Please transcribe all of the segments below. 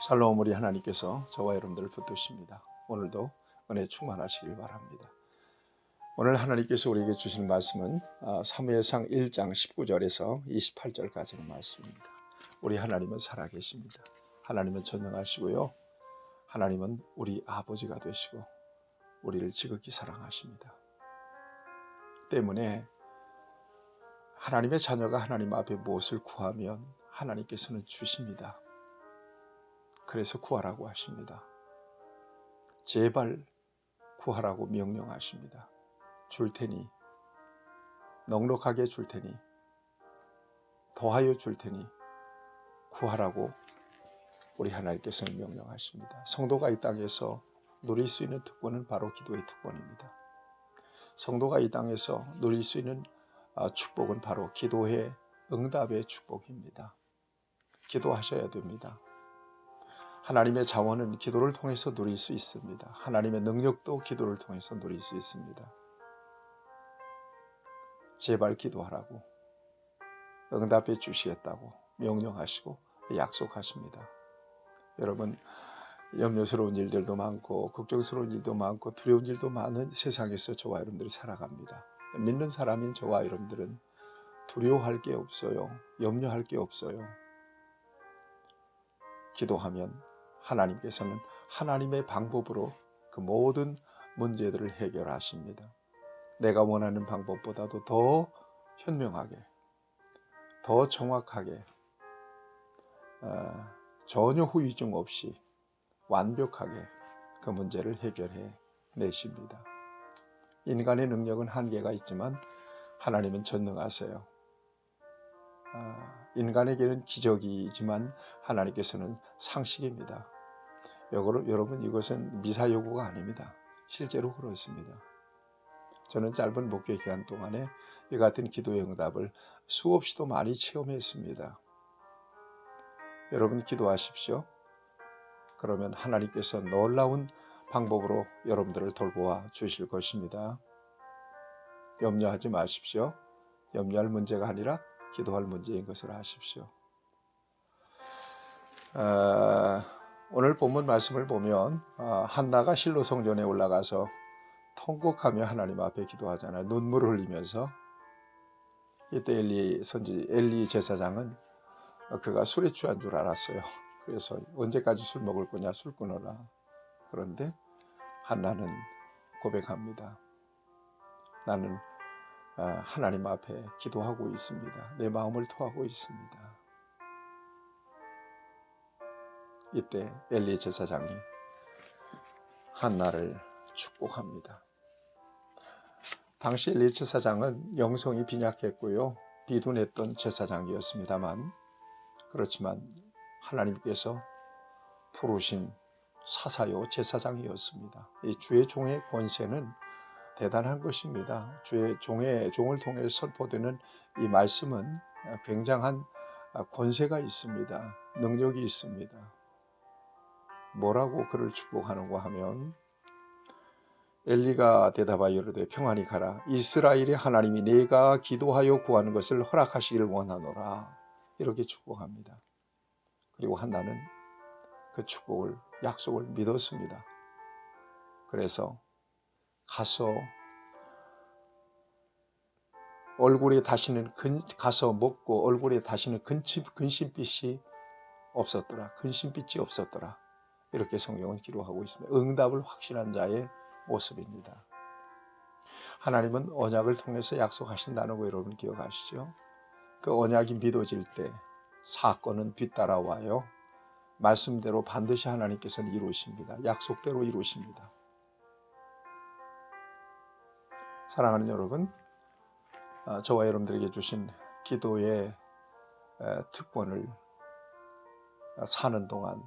샬롬 우리 하나님께서 저와 여러분들을 붙드십니다. 오늘도 은혜 충만하시길 바랍니다. 오늘 하나님께서 우리에게 주신 말씀은 아, 사무엘상 1장 19절에서 28절까지의 말씀입니다. 우리 하나님은 살아계십니다. 하나님은 전능하시고요. 하나님은 우리 아버지가 되시고 우리를 지극히 사랑하십니다. 때문에 하나님의 자녀가 하나님 앞에 무엇을 구하면 하나님께서는 주십니다. 그래서 구하라고 하십니다. 제발 구하라고 명령하십니다. 줄 테니 넉넉하게 줄 테니 더하여 줄 테니 구하라고 우리 하나님께서는 명령하십니다. 성도가 이 땅에서 누릴 수 있는 특권은 바로 기도의 특권입니다. 성도가 이 땅에서 누릴 수 있는 아, 축복은 바로 기도의 응답의 축복입니다. 기도하셔야 됩니다. 하나님의 자원은 기도를 통해서 누릴 수 있습니다. 하나님의 능력도 기도를 통해서 누릴 수 있습니다. 제발 기도하라고 응답해 주시겠다고 명령하시고 약속하십니다. 여러분 염려스러운 일들도 많고 걱정스러운 일도 많고 두려운 일도 많은 세상에서 저와 여러분들이 살아갑니다. 믿는 사람인 저와 여러분들은 두려워할 게 없어요. 염려할 게 없어요. 기도하면 하나님께서는 하나님의 방법으로 그 모든 문제들을 해결하십니다. 내가 원하는 방법보다도 더 현명하게, 더 정확하게, 어, 전혀 후유증 없이 완벽하게 그 문제를 해결해 내십니다. 인간의 능력은 한계가 있지만 하나님은 전능하세요. 아, 인간에게는 기적이지만 하나님께서는 상식입니다. 여러분 이것은 미사 요구가 아닙니다. 실제로 그렇습니다. 저는 짧은 목회 기간 동안에 이 같은 기도의 응답을 수없이도 많이 체험했습니다. 여러분 기도하십시오. 그러면 하나님께서 놀라운 방법으로 여러분들을 돌보아 주실 것입니다. 염려하지 마십시오. 염려할 문제가 아니라 기도할 문제인 것을 아십시오. 아, 오늘 본문 말씀을 보면 아, 한나가 실로 성전에 올라가서 통곡하며 하나님 앞에 기도하잖아요. 눈물을 흘리면서 이때 엘리 선지 엘리 제사장은 그가 술에 취한 줄 알았어요. 그래서 언제까지 술 먹을 거냐 술 끊어라. 그런데 한나는 고백합니다. 나는 아, 하나님 앞에 기도하고 있습니다. 내 마음을 토하고 있습니다. 이때 엘리 제사장이 한나를 축복합니다. 당시 엘리 제사장은 영성이 빈약했고요. 비둔했던 제사장이었습니다만 그렇지만 하나님께서 부르신 사사요 제사장이었습니다. 이 주의 종의 권세는 대단한 것입니다. 주의 종의 종을 통해 선포되는 이 말씀은 굉장한 권세가 있습니다. 능력이 있습니다. 뭐라고 그를 축복하는가 하면 엘리가 대답하여 이르되 평안히 가라 이스라엘의 하나님이 내가 기도하여 구하는 것을 허락하시기를 원하노라 이렇게 축복합니다. 그리고 한나는 그 축복을 약속을 믿었습니다. 그래서 가서 얼굴에 다시는 근, 가서 먹고 얼굴에 다시는 근심, 근심빛이 없었더라. 근심빛이 없었더라. 이렇게 성경은 기록하고 있습니다. 응답을 확신한 자의 모습입니다. 하나님은 언약을 통해서 약속하신다는 거 여러분 기억하시죠? 그 언약이 믿어질 때 사건은 뒤따라와요. 말씀대로 반드시 하나님께서는 이루십니다. 약속대로 이루십니다. 사랑하는 여러분, 아, 저와 여러분들에게 주신 기도의 특권을 사는 동안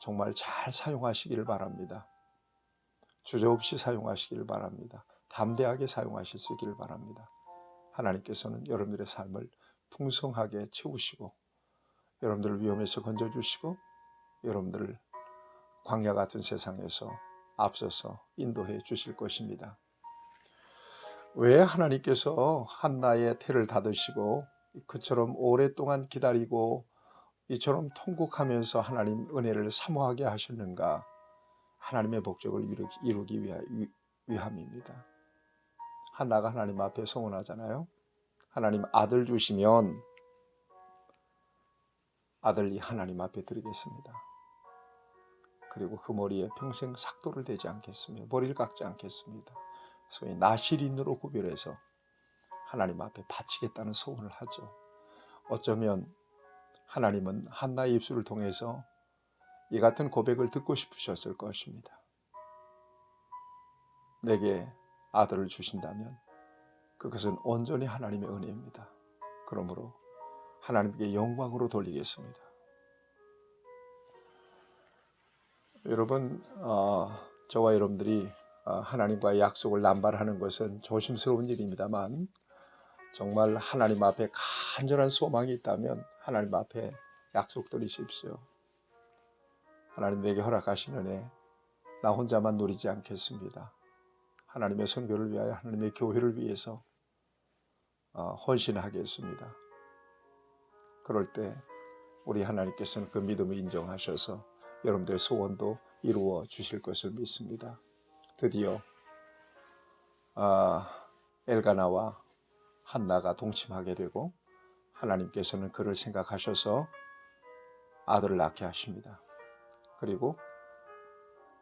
정말 잘 사용하시기를 바랍니다. 주저없이 사용하시기를 바랍니다. 담대하게 사용하실 수 있기를 바랍니다. 하나님께서는 여러분들의 삶을 풍성하게 채우시고 여러분들을 위험에서 건져주시고 여러분들을 광야 같은 세상에서 앞서서 인도해 주실 것입니다. 왜 하나님께서 한나의 태를 닫으시고 그처럼 오랫동안 기다리고 이처럼 통곡하면서 하나님 은혜를 사모하게 하셨는가? 하나님의 목적을 이루- 이루기 위함입니다. 한나가 하나님 앞에 소원하잖아요. 하나님 아들 주시면 아들이 하나님 앞에 드리겠습니다. 그리고 그 머리에 평생 삭도를 대지 않겠으며 머리를 깎지 않겠습니다. 소위 나실인으로 구별해서 하나님 앞에 바치겠다는 소원을 하죠. 어쩌면 하나님은 한나의 입술을 통해서 이 같은 고백을 듣고 싶으셨을 것입니다. 내게 아들을 주신다면 그것은 온전히 하나님의 은혜입니다. 그러므로 하나님께 영광으로 돌리겠습니다. 여러분, 어, 저와 여러분들이 어, 하나님과의 약속을 남발하는 것은 조심스러운 일입니다만 정말 하나님 앞에 간절한 소망이 있다면 하나님 앞에 약속 드리십시오. 하나님 내게 허락하신 은혜 나 혼자만 누리지 않겠습니다. 하나님의 선교를 위하여 하나님의 교회를 위해서 어, 헌신하겠습니다. 그럴 때 우리 하나님께서는 그 믿음을 인정하셔서 여러분들의 소원도 이루어 주실 것을 믿습니다. 드디어 아, 엘가나와 한나가 동침하게 되고 하나님께서는 그를 생각하셔서 아들을 낳게 하십니다. 그리고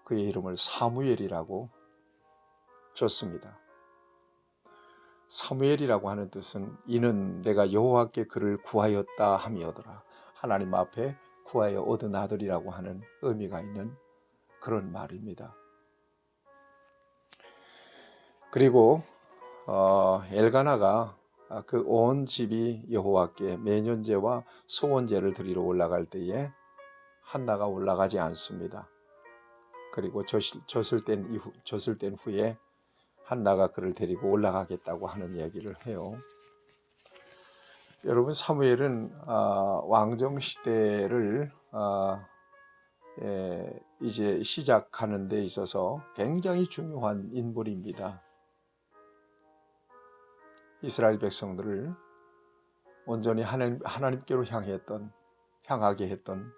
그의 이름을 사무엘이라고 줬습니다. 사무엘이라고 하는 뜻은 이는 내가 여호와께 그를 구하였다 함이더라. 하나님 앞에 구하여 얻은 아들이라고 하는 의미가 있는 그런 말입니다. 그리고 어, 엘가나가 그 온 집이 여호와께 매년제와 소원제를 드리러 올라갈 때에 한나가 올라가지 않습니다. 그리고 젖을 뗀 이후 젖을 뗀 후에 한나가 그를 데리고 올라가겠다고 하는 이야기를 해요. 여러분 사무엘은 아, 왕정 시대를 아, 예, 이제 시작하는 데 있어서 굉장히 중요한 인물입니다. 이스라엘 백성들을 온전히 하나님, 하나님께로 향했던 향하게 했던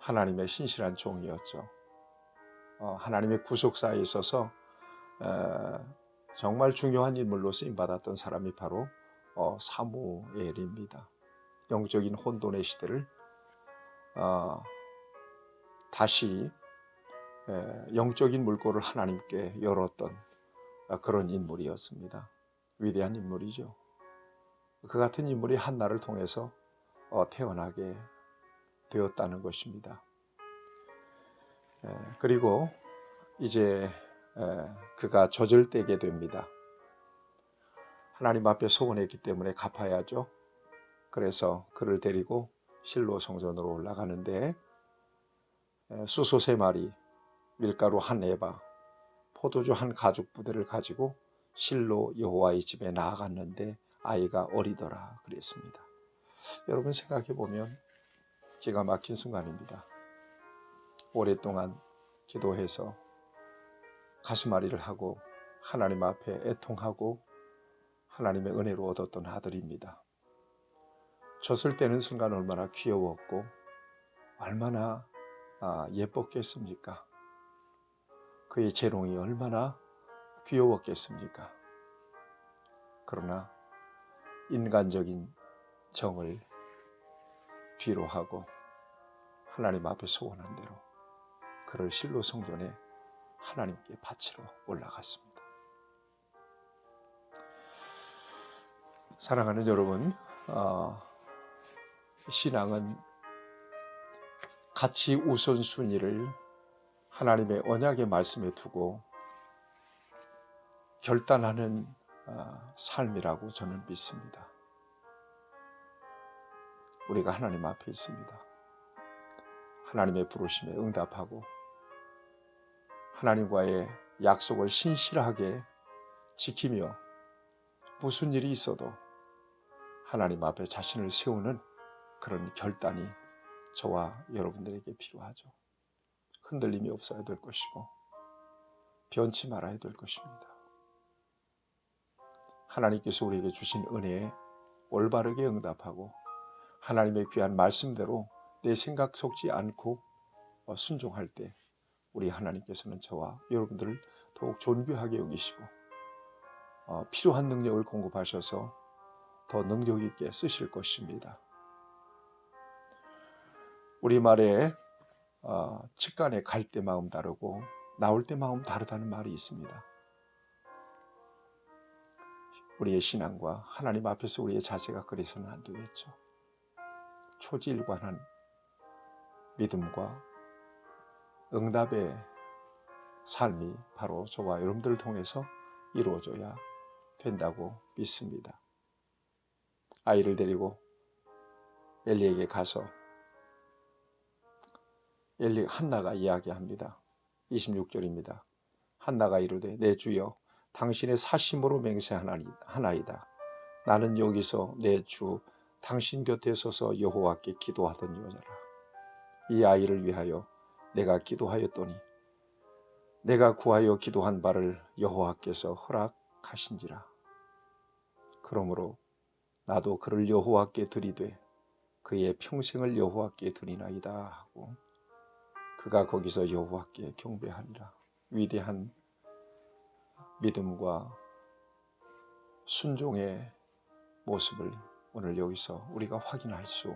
하나님의 신실한 종이었죠. 어, 하나님의 구속사에 있어서 어, 정말 중요한 인물로 쓰임 받았던 사람이 바로 어, 사무엘입니다. 영적인 혼돈의 시대를 어, 다시 에, 영적인 물꼬를 하나님께 열었던 어, 그런 인물이었습니다. 위대한 인물이죠. 그 같은 인물이 한나를 통해서 어, 태어나게 되었다는 것입니다. 에, 그리고 이제 에, 그가 떼게 됩니다. 하나님 앞에 소원했기 때문에 갚아야죠. 그래서 그를 데리고 실로 성전으로 올라가는데 에, 수소 세 마리, 밀가루 한 에바, 포도주 한 가죽 부대를 가지고 실로 여호와의 집에 나아갔는데 아이가 어리더라 그랬습니다. 여러분 생각해 보면 기가 막힌 순간입니다. 오랫동안 기도해서 가슴앓이를 하고 하나님 앞에 애통하고 하나님의 은혜로 얻었던 아들입니다. 졌을 때는 순간 얼마나 귀여웠고 얼마나 아, 예뻤겠습니까? 그의 재롱이 얼마나 귀여웠겠습니까? 그러나 인간적인 정을 뒤로 하고 하나님 앞에 소원한 대로 그를 실로 성전에 하나님께 바치러 올라갔습니다. 사랑하는 여러분, 어, 신앙은 가치 우선순위를 하나님의 언약의 말씀에 두고 결단하는 어, 삶이라고 저는 믿습니다. 우리가 하나님 앞에 있습니다. 하나님의 부르심에 응답하고 하나님과의 약속을 신실하게 지키며 무슨 일이 있어도 하나님 앞에 자신을 세우는 그런 결단이 저와 여러분들에게 필요하죠. 흔들림이 없어야 될 것이고 변치 말아야 될 것입니다. 하나님께서 우리에게 주신 은혜에 올바르게 응답하고 하나님의 귀한 말씀대로 내 생각 속지 않고 어, 순종할 때 우리 하나님께서는 저와 여러분들을 더욱 존귀하게 여기시고 어, 필요한 능력을 공급하셔서 더 능력 있게 쓰실 것입니다. 우리 말에 어, 직간에 갈 때 마음 다르고 나올 때 마음 다르다는 말이 있습니다. 우리의 신앙과 하나님 앞에서 우리의 자세가 그래서는 안 되겠죠. 초지일관한 믿음과 응답의 삶이 바로 저와 여러분들을 통해서 이루어져야 된다고 믿습니다. 아이를 데리고 엘리에게 가서 엘리 한나가 이야기합니다. 26절입니다. 한나가 이르되 내 주여 당신의 사심으로 맹세하나이다. 나는 여기서 내 주 당신 곁에 서서 여호와께 기도하던 여자라. 이 아이를 위하여 내가 기도하였더니 내가 구하여 기도한 바를 여호와께서 허락하신지라. 그러므로 나도 그를 여호와께 드리되 그의 평생을 여호와께 드리나이다 하고 그가 거기서 여호와께 경배하니라. 위대한 믿음과 순종의 모습을 오늘 여기서 우리가 확인할 수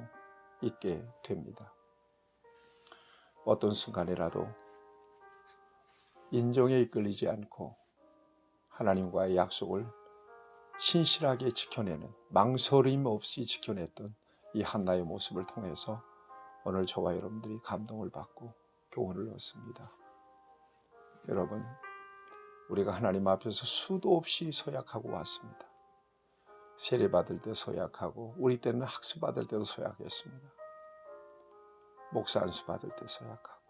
있게 됩니다. 어떤 순간이라도 인정에 이끌리지 않고 하나님과의 약속을 신실하게 지켜내는 망설임 없이 지켜냈던 이 한나의 모습을 통해서 오늘 저와 여러분들이 감동을 받고 교훈을 얻습니다. 여러분, 우리가 하나님 앞에서 수도 없이 서약하고 왔습니다. 세례 받을 때 서약하고 우리 때는 학수 받을 때도 서약했습니다. 목사 안수 받을 때 서약하고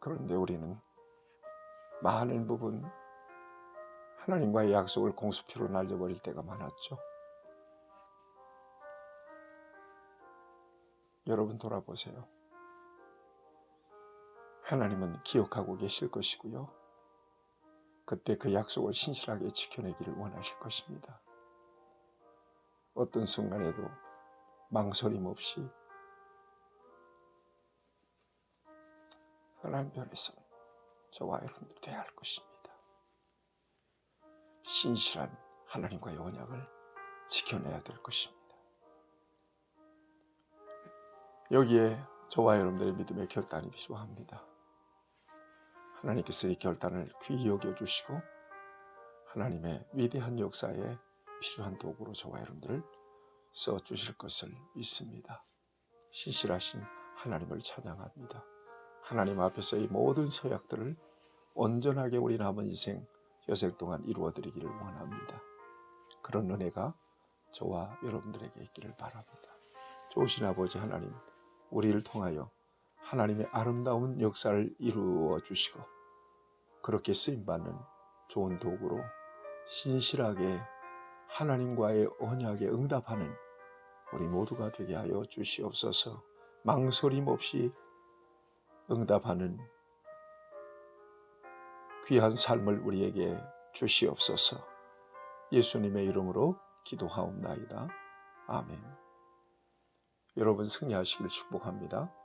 그런데 우리는 많은 부분 하나님과의 약속을 공수표로 날려버릴 때가 많았죠. 여러분 돌아보세요. 하나님은 기억하고 계실 것이고요. 그때 그 약속을 신실하게 지켜내기를 원하실 것입니다. 어떤 순간에도 망설임 없이 하나님 편에서는 저와 여러분들 돼야 할 것입니다. 신실한 하나님과의 언약을 지켜내야 될 것입니다. 여기에 저와 여러분들의 믿음의 결단이 필요합니다. 하나님께서 이 결단을 귀히 여겨주시고 하나님의 위대한 역사에 필요한 도구로 저와 여러분들을 써주실 것을 믿습니다. 신실하신 하나님을 찬양합니다. 하나님 앞에서 이 모든 서약들을 온전하게 우리 남은 인생 여생 동안 이루어드리기를 원합니다. 그런 은혜가 저와 여러분들에게 있기를 바랍니다. 좋으신 아버지 하나님, 우리를 통하여 하나님의 아름다운 역사를 이루어 주시고 그렇게 쓰임 받는 좋은 도구로 신실하게 하나님과의 언약에 응답하는 우리 모두가 되게 하여 주시옵소서. 망설임 없이 응답하는 귀한 삶을 우리에게 주시옵소서. 예수님의 이름으로 기도하옵나이다. 아멘. 여러분 승리하시길 축복합니다.